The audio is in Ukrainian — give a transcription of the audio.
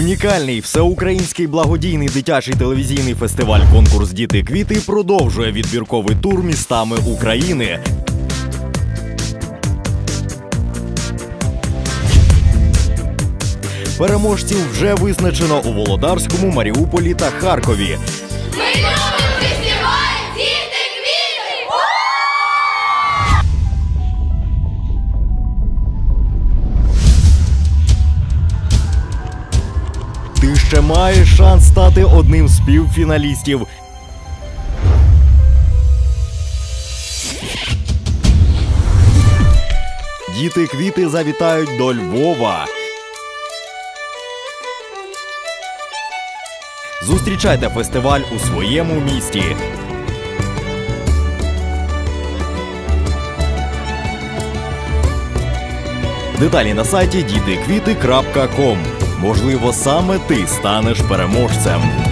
Унікальний всеукраїнський благодійний дитячий телевізійний фестиваль Конкурс Діти квіти продовжує відбірковий тур містами України. Переможців вже визначено у Володарському, Маріуполі та Харкові. Ми ще маєш шанс стати одним з півфіналістів. Діти квіти завітають до Львова. Зустрічайте фестиваль у своєму місті. Деталі на сайті дітиквіти.ком. Можливо, саме ти станеш переможцем.